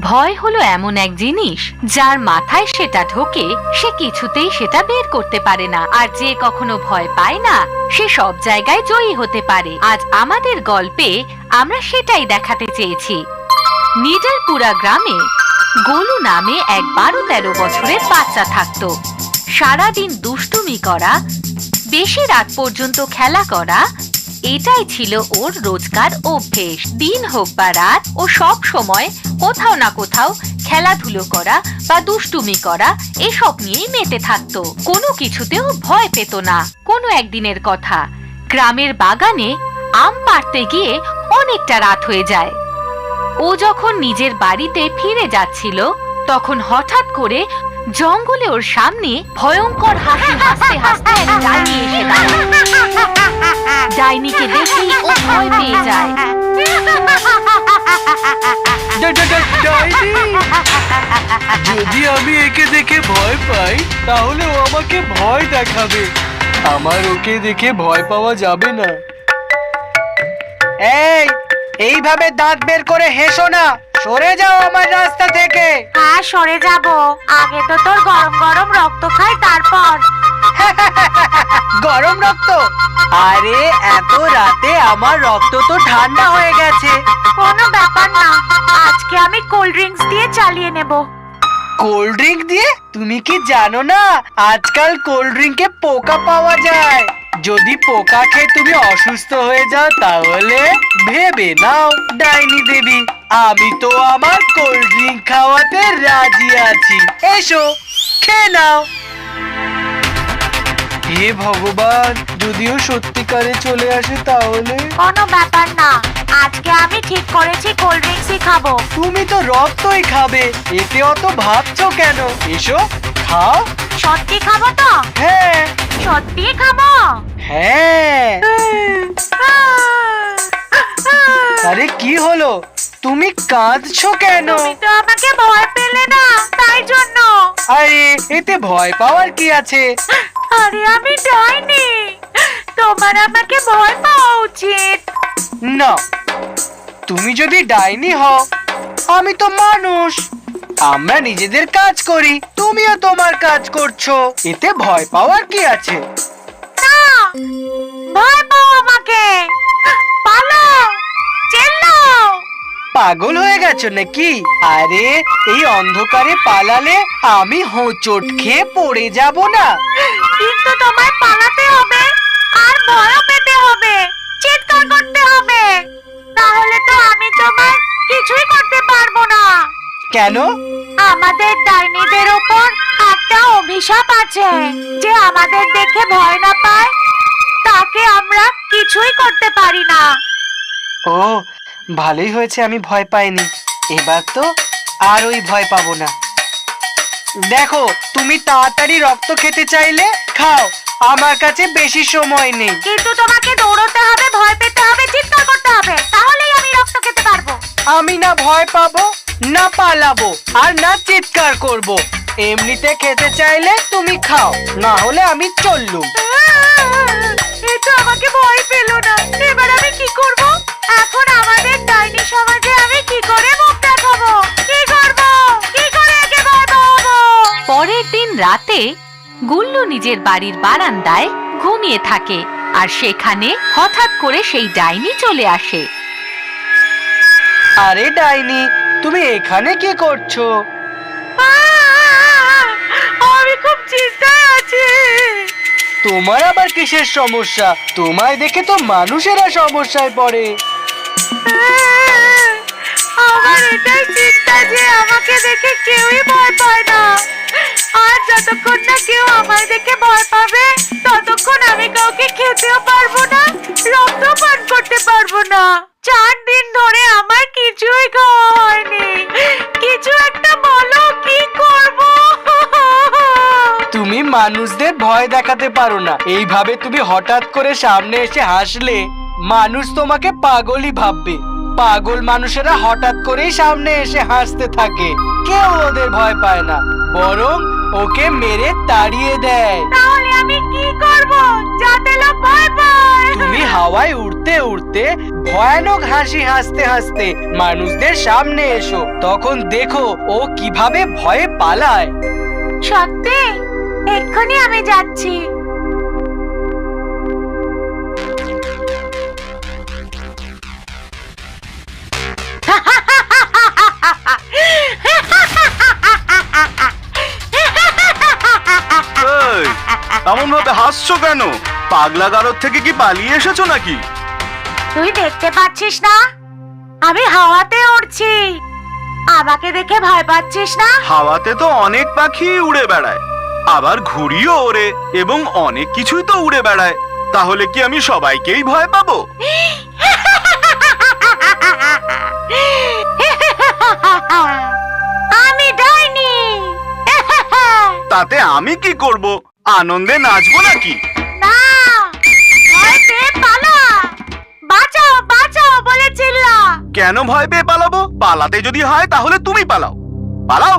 ভয় হলো এমন এক জিনিস, যার মাথায় সেটা ঢোকে, সে কিছুতেই সেটা বের করতে পারে না। আর যে কখনো ভয় পায় না, সে সব জায়গায় জয়ী হতে পারে। আজ আমাদের গল্পে আমরা সেটাই দেখাতে চেয়েছি। নিডারপুরা গ্রামে গোলু নামে এক বারো তেরো বছরের বাচ্চা থাকতো। সারাদিন দুষ্টুমি করা, বেশি রাত পর্যন্ত খেলা করা এটাই ছিল ওর রোজকার অভ্যেস। দিন হোক বা রাত, ও সব সময় কোথাও না কোথাও খেলাধুলো করা বা দুষ্টুমি করা, এসব নিয়েই মেতে থাকতো। কোনো কিছুতেও ভয় পেত না, কোনো একদিনের কথা। গ্রামের বাগানে আম পাড়তে গিয়ে অনেকটা রাত হয়ে যায়। ও যখন নিজের বাড়িতে ফিরে যাচ্ছিল তখন হঠাৎ করে জঙ্গলে ওর সামনে ভয়ঙ্কর হাসি হাসতে হাসতে এক ডাইনি এসে দাঁড়ায়। ডাইনিকে দেখেই ও ভয় পেয়ে যায়! যদি আমি একে দেখে ভয় পাই তাহলে ও আমাকে ভয় দেখাবে। আমার ওকে দেখে ভয় পাওয়া যাবে না। এই এইভাবে দাঁত বের করে হেসো না। সরে যাও আমার রাস্তা থেকে। হ্যাঁ সরে যাব। আগে তো তোর গরম গরম রক্ত খাই তারপর। গরম রক্ত? আরে এত রাতে আমার রক্ত তো ঠান্ডা হয়ে গেছে। কোনো ব্যাপার না আজকে আমি কোল্ড ড্রিঙ্কস দিয়ে চালিয়ে নেব। কোল্ড ড্রিঙ্ক দিয়ে? তুমি কি জানো না আজকাল কোল্ড ড্রিঙ্কে পোকা পাওয়া যায়। যদি পোকা খেয়ে তুমি অসুস্থ হয়ে যাও তাহলে ভেবে নাও ডাইনি দেবী। আমি তো আমার কোল্ড ড্রিঙ্ক খাওয়াতে রাজি আছি। এসো খেয়ে নাও। হে ভগবান যদিও সত্যিকারে চলে আসে তাহলে? কোনো ব্যাপার না। আজকে আমি ঠিক করেছি কোল্ড ড্রিঙ্কসই খাব। তুমি তো রক্তই খাবে এতে অত ভাবছ কেন? এসো খাও। সত্যি খাব তো? হ্যাঁ। সত্যি খাব? হ্যাঁ। আরে কি হলো? তুমি কাঁদছো কেন? তুমি তো আমাকে ভয় পেলে না তাই জন্য। আরে এতে ভয় পাওয়ার কি আছে? আরে আমি ডাইনি। তোমার আমাকে ভয় পাওয়া উচিত। না তুমি যদি ডাইনি হও আমি তো মানুষ। আমরা নিজেদের কাজ করি তুমিও তোমার কাজ করছ। এতে ভয় পাওয়ার কি আছে? না ভয় পাও আমাকে। পালো পাগল হয়ে গেছো নাকি? আরে এই অন্ধকারে পালালে আমি হোঁচট খেয়ে পড়ে যাব না। কিন্তু তোমায় পালাতে হবে আর ভয়ও পেতে হবে চিৎকার করতে হবে। তাহলে তো আমি তোমার কিছুই করতে পারব না। কেন? আমাদের ডাইনিদের ওপর একটা অভিশাপ আছে যে আমাদের দেখে ভয় না পায় তাকে আমরা কিছুই করতে পারি না। ও ভালোই হয়েছে আমি ভয় পাইনি। এবার তো আর ওই ভয় পাবো না। দেখো তুমি তাড়াতাড়ি রক্ত খেতে চাইলে খাও আমার কাছে বেশি সময় নেই। কিন্তু তোমাকে দৌড়তে হবে ভয় পেতে হবে চিৎকার করতে হবে। তাহলেই আমি রক্ত খেতে পারব। আমি না ভয় পাবো না পালাবো আর না চিৎকার করব। এমনিতে খেতে চাইলে তুমি খাও না হলে আমি চললুম। এটা আমাকে ভয় পেল না। এবার আমি কি করব? এখন আমাদের ডাইনি সমাজে আমি কি করে মুখ দেখাবো কি করব? কি করে একে পরের দিন রাতে গুল্লু নিজের বাড়ির বারান্দায় ঘুমিয়ে থাকে আর সেখানে হঠাৎ করে সেই ডাইনি চলে আসে। আরে ডাইনি তুমি এখানে কি করছ? আমি খুব চিন্তায় আছি। তোমার আবার কিসের সমস্যা? তোমায় দেখে তো মানুষেরা সমস্যায় পড়ে। আমার এটাই চিন্তা যে আমাকে দেখে কেউই ভয় পায় না। আর যতক্ষণ না কেউ আমায় দেখে ভয় পাবে, ততক্ষণ আমি কাউকে খেতেও পারব না, রক্ত পান করতে পারব না। চার দিন ধরে আমার কিছুই খাওয়া হয়নি। কিছু একটা বলো, কি করব? তুমি মানুষদের ভয় দেখাতে পারো না। এইভাবে তুমি হঠাৎ করে সামনে এসে হাসলে। মানুষ তোমাকে পাগলই ভাববে। পাগল মানুষেরা হঠাৎ করেই সামনে এসে হাসতে থাকে। কেউ ওদের ভয় পায় না বরং ওকে মেরে তাড়িয়ে দেয়। তাহলে আমি কি করব? যাতে লোক ভয় পায়। তুমি হাওয়ায় উড়তে উড়তে ভয়ানক হাসি হাসতে হাসতে মানুষদের সামনে এসো। তখন দেখো ও কীভাবে ভয়ে পালায়। সত্যি? এক্ষুনি আমি যাচ্ছি। হাসছো কেন? পাগলা গারদ থেকে কি পালিয়ে এসেছ নাকি? তুই দেখতে পাচ্ছিস না? আমি হাওয়াতে উড়ছি। আমাকে দেখে ভয় পাচ্ছিস না? হাওয়াতে তো অনেক পাখি উড়ে বেড়ায়। আবার ঘুড়িও ওড়ে এবং অনেক কিছুই তো উড়ে বেড়ায়। তাহলে কি আমি সবাইকেই ভয় পাবো? আমি ডাইনি। তাতে আমি কি করব? আনন্দে নাচবো নাকি? না ভয় পেয়ে পালা। বাঁচাও বাঁচাও বলে চিল্লা। কেন ভয় পেয়ে পালাবো? পালাতে যদি হয় তাহলে তুমি পালাও। পালাও?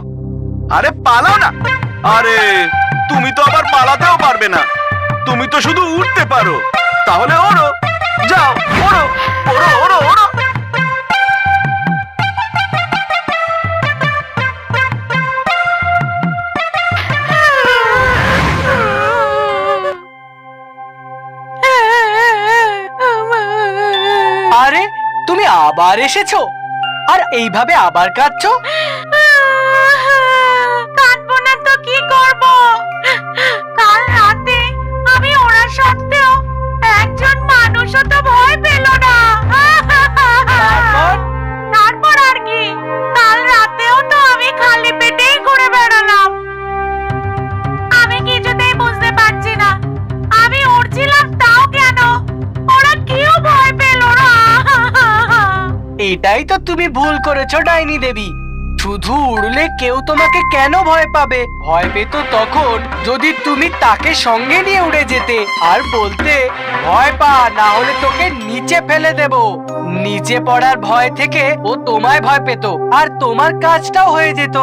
আরে পালাও না। আরে তুমি তো আবার পালাতেও পারবে না। তুমি তো শুধু উঠতে পারো। তাহলে ওড়ো। যাও ওড়ো ওড়ো ওড়ো ওড়ো। আবার এসেছ? আর এইভাবে আবার কাঁদছো? তুমি ভুল করেছ ডাইনি দেবী। শুধু উড়লে কেউ তোমাকে কেন ভয় পাবে? ভয় পেত তখন যদি তুমি তাকে সঙ্গে নিয়ে উড়ে যেতে। আর বলতে ভয় পা না হলে তোকে নিচে ফেলে দেব। নিচে পড়ার ভয় থেকে ও তোমায় ভয় পেত আর তোমার কাজটাও হয়ে যেত।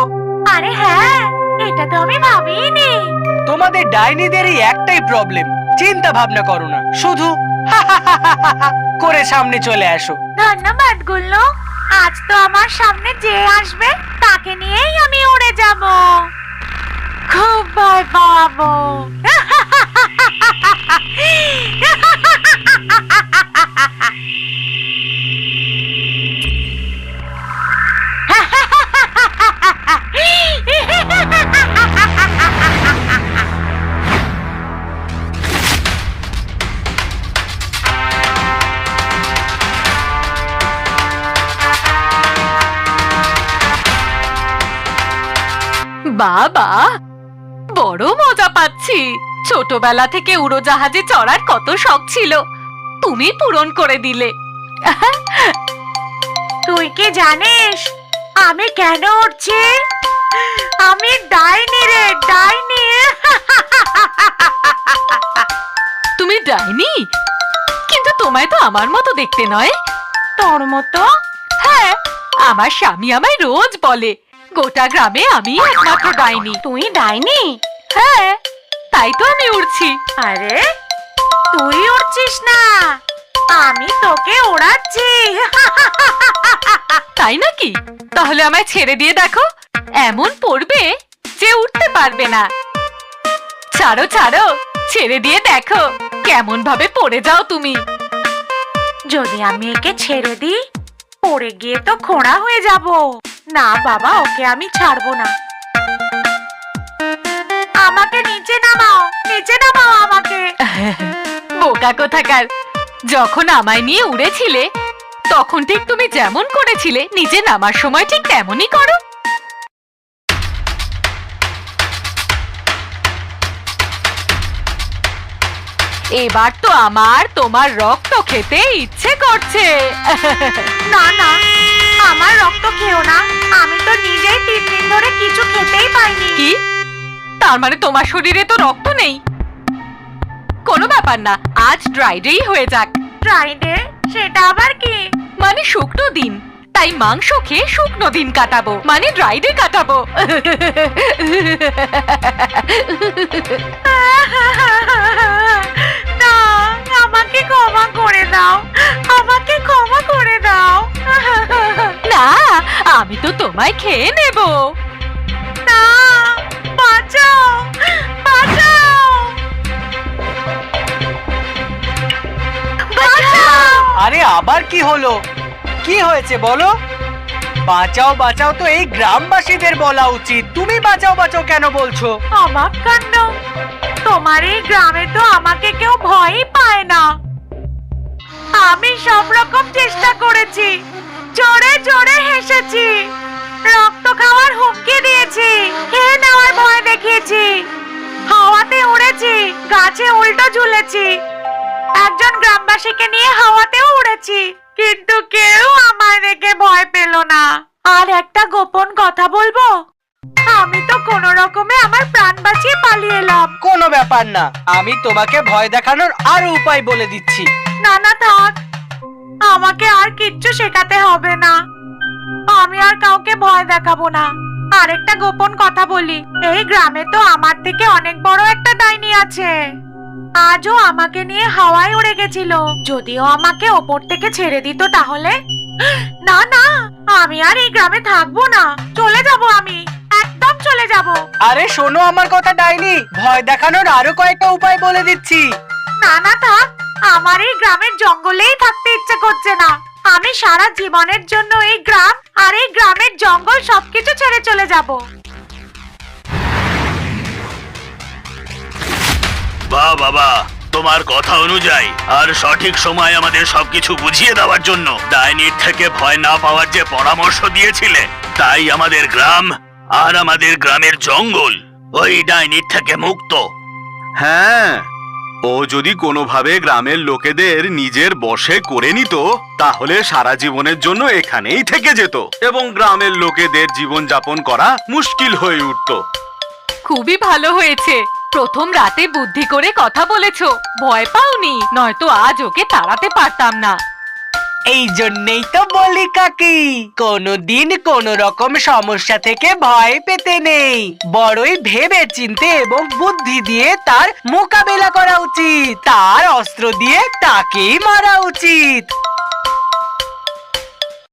আরে হ্যাঁ এটা তো আমি ভাবিনি তোমাদের ডাইনিদেরই একটাই প্রবলেম চিন্তা ভাবনা করো না। শুধু করে সামনে চলে আসো। ধন্যবাদ গুল্লু। আজ তো আমার সামনে যে আসবে তাকে নিয়েই আমি উড়ে যাব। খুব ভয় পাবো। বাবা বড় মজা পাচ্ছি। ছোটবেলা থেকে উড়োজাহাজে চড়ার কত শখ ছিল তুমি পূরণ করে দিলে। তুই কি জানিস আমি কেন উঠছি আমি ডাইনি রে ডাইনি। তুমি ডাইনি? কিন্তু তোমায় তো আমার মতো দেখতে নয়। তোর মতো? হ্যাঁ আমার স্বামী আমায় রোজ বলে গোটা গ্রামে আমি একমাত্র ডাইনি। তুই ডাইনি? হ্যাঁ তাই তো আমি উড়ছি। আরে তুই উড়ছিস না। আমি তোকে ওড়াচ্ছি তাই নাকি? তাহলে আমায় ছেড়ে দিয়ে দেখো। এমন পড়বে যে উঠতে পারবে না। ছাড়ো ছাড়ো ছেড়ে দিয়ে দেখো কেমন ভাবে পড়ে যাও তুমি। যদি আমি একে ছেড়ে দিই পড়ে গিয়ে তো খোঁড়া হয়ে যাব। না বাবা ওকে আমি ছাড়বো না। আমাকে নিচে নামাও নিচে নামাও আমাকে। বোকা কোথাকার। যখন আমায় নিয়ে উড়েছিলে তখন ঠিক তুমি যেমন করেছিলে নিজে নামার সময় ঠিক তেমনই করো। এবার তো আমার তোমার রক্ত খেতে ইচ্ছে করছে। না না আমার রক্ত খেও না। আমি তো নিজেই তিন দিন ধরে কিছু খেতেই পাইনি। কি? তার মানে তোমার শরীরে তো রক্ত নেই? কোনো ব্যাপার না আজ ড্রাই ডেই হয়ে যাক। ফ্রাইডে সেটা আবার কি? মানে শুকনো দিন। তাই মাংস খেয়ে শুকনো দিন কাটাবো। মানে ড্রাই ডে কাটাবো। না আমাকে ক্ষমা করে দাও। আমাকে ক্ষমা করে দাও। আমি তো তোমায় খেয়ে নেব। না বাঁচাও বাঁচাও। বাঁচাও। আরে আবার কি হলো? কি হয়েছে বলো? বাঁচাও বাঁচাও তো এই গ্রামবাসীদের বলা উচিত। তুমি বাঁচাও বাঁচাও কেন বলছো? অবাক কাণ্ড। তোমার এই গ্রামে তো আমাকে কেউ ভয়ই পায় না। আমি সব রকম চেষ্টা করেছি। জোরে জোরে হেসেছি। রক্ত খাওয়ার হুমকি দিয়েছি। খেয়ে নেওয়ার ভয় দেখিয়েছি। হাওয়াতে উড়েছি গাছে উল্টো ঝুলেছি। একজন গ্রামবাসীকে নিয়ে হাওয়াতেও উড়েছি। কিন্তু কেউ আমায় দেখে ভয় পেল না। আর একটা গোপন কথা বলব? আমি তো কোনো রকমে আমার প্রাণ বাঁচিয়ে পালিয়ে এলাম। কোনো ব্যাপার না। আমি তোমাকে ভয় দেখানোর আরও উপায় বলে দিচ্ছি। না না থাক। আমাকে আর কিচ্ছু শেখাতে হবে না। আমি আর কাউকে ভয় দেখাবো না। আরেকটা গোপন কথা বলি। এই গ্রামে তো আমার থেকে অনেক বড় একটা ডাইনি আছে। আজও আমাকে নিয়ে হাওয়ায় উড়ে গেছিল। যদিও আমাকে ওপর থেকে ছেড়ে দিত তাহলে? না না আমি আর এই গ্রামে থাকব না। চলে যাব আমি। একদম চলে যাব। আরে শোনো আমার কথা ডাইনি। ভয় দেখানোর আরও কয়েকটা উপায় বলে দিচ্ছি। না না থাক। আমার এই গ্রামের জঙ্গলেই থাকতে ইচ্ছে করছে না। আমি সারা জীবনের জন্য এই গ্রাম আর এই গ্রামের জঙ্গল সবকিছু ছেড়ে চলে যাব। বাহ বাবা তোমার কথা অনুযায়ী আর সঠিক সময় আমাদের সবকিছু বুঝিয়ে দেওয়ার জন্য ডাইনির থেকে ভয় না পাওয়ার যে পরামর্শ দিয়েছিলে তাই আমাদের গ্রাম আর আমাদের গ্রামের জঙ্গল ওই ডাইনির থেকে মুক্ত। হ্যাঁ ও যদি কোনোভাবে গ্রামের লোকেদের নিজের বশে করে নিত, তাহলে সারা জীবনের জন্য এখানেই থেকে যেত এবং গ্রামের লোকেদের জীবন যাপন করা মুশকিল হয়ে উঠতো। খুবই ভালো হয়েছে। প্রথম রাতে বুদ্ধি করে কথা বলেছ। ভয় পাওনি, নয়তো আজ ওকে তাড়াতে পারতাম না। এই জন্যেই তো বলি কাকি, কোনোদিন কোন রকম সমস্যা থেকে ভয় পেতে নেই। বড়ই ভেবে চিনতে এবং বুদ্ধি দিয়ে তার মোকাবেলা করা উচিত, তার অস্ত্র দিয়ে তাকেই মারা উচিত।